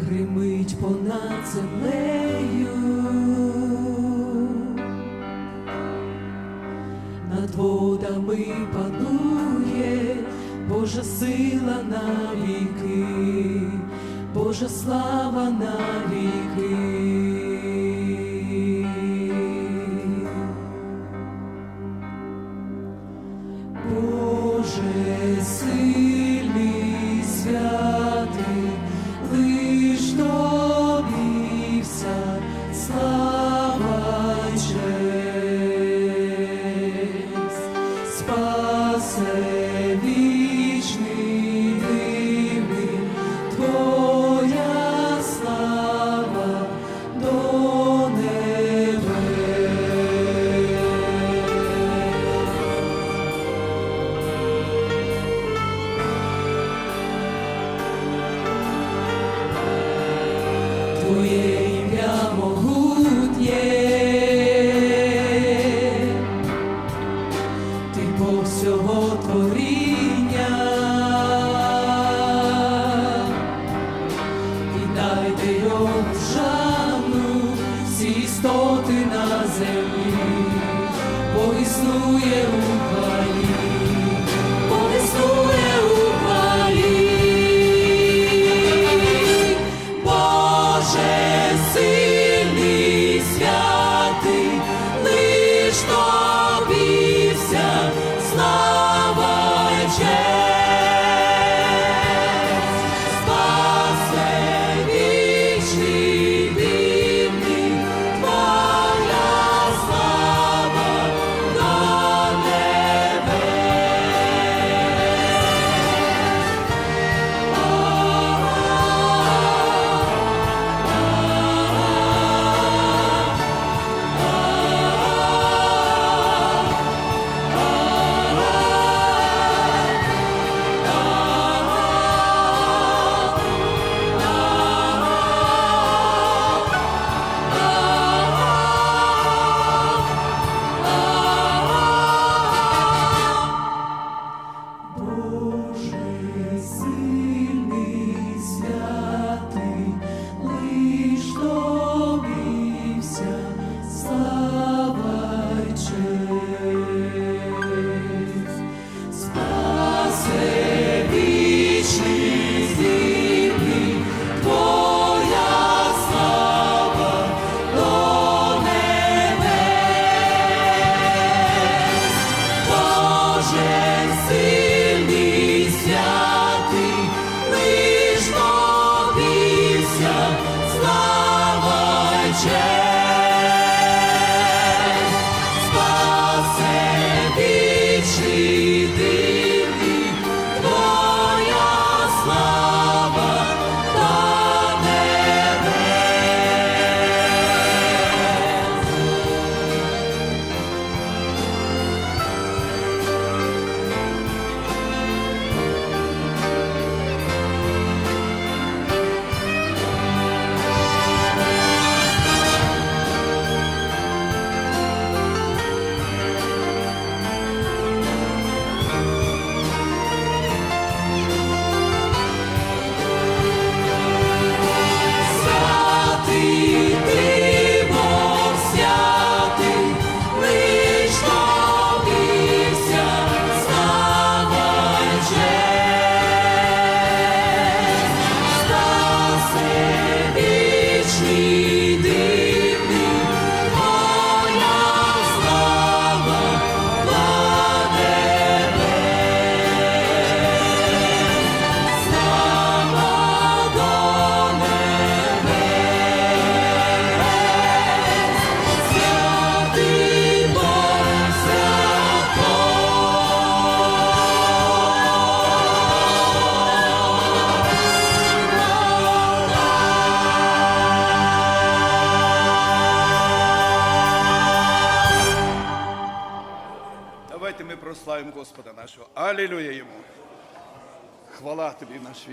гримить понад землею, над водами панує Божа сила на навіки, Божа слава на навіки. Боже син. землі, бо існує у Україна, бо існує у Україна, Боже сильний святий, лиш то. Yeah. me. прославимо Господа нашого. Алілюя йому. Хвала тобі, наш вічний.